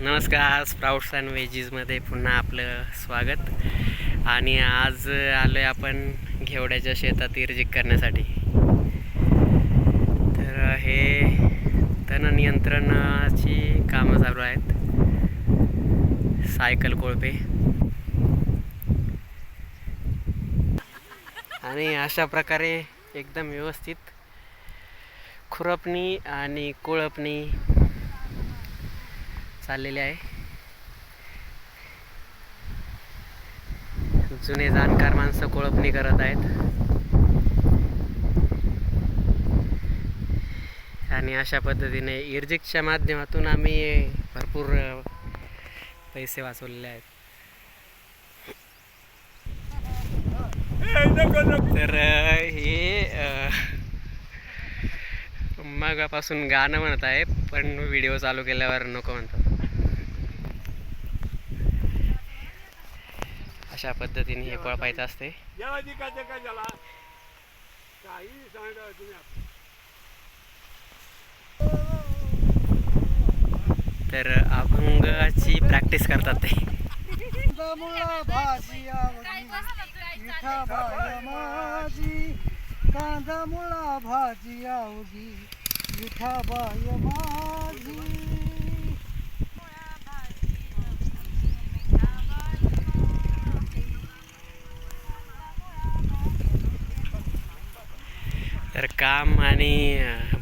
नमस्कार sprouts and वेजीजमध्ये पुन्हा आपलं स्वागत. आणि आज आलो आहे आपण घेवड्याच्या शेतात इर्जिक करण्यासाठी. तर हे तण नियंत्रणाची कामं चालू आहेत. सायकल कोळपे. आणि अशा प्रकारे एकदम व्यवस्थित खुरपणी आणि कोळपणी चाललेले आहे. जुने जाणकार माणसं कोळपणी करत आहेत. आणि अशा पद्धतीने इर्जिकच्या माध्यमातून आम्ही भरपूर पैसे वाचवलेले आहेत. तर हे मगापासून गाणं म्हणत आहे पण व्हिडिओ चालू केल्यावर नको म्हणतात. अशा पद्धतीने हे पळपायचं असते या काय तर अभंगाची प्रॅक्टिस करतात ते. भाजी कांदा मुळा भाजी आवगी मिठा बाय माझी तर काम आणि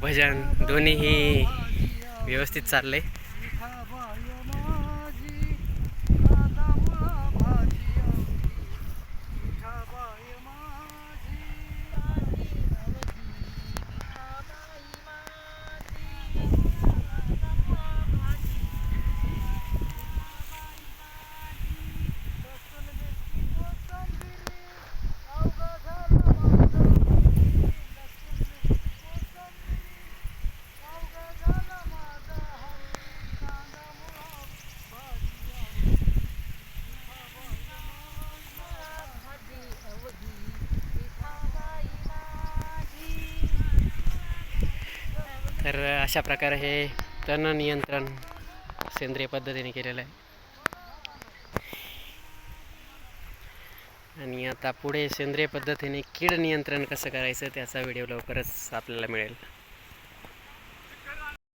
भजन दोन्हीही व्यवस्थित चाललं आहे बाय माझी कांदा मुळा भाजी आवडी विठा बाय माझी तर अशा प्रकारे हे तण नियंत्रण सेंद्रिय पद्धतीने केलेलं आहे. आणि आता पुढे सेंद्रिय पद्धतीने कीड नियंत्रण कसं करायचं त्याचा व्हिडिओ लवकरच आपल्याला मिळेल.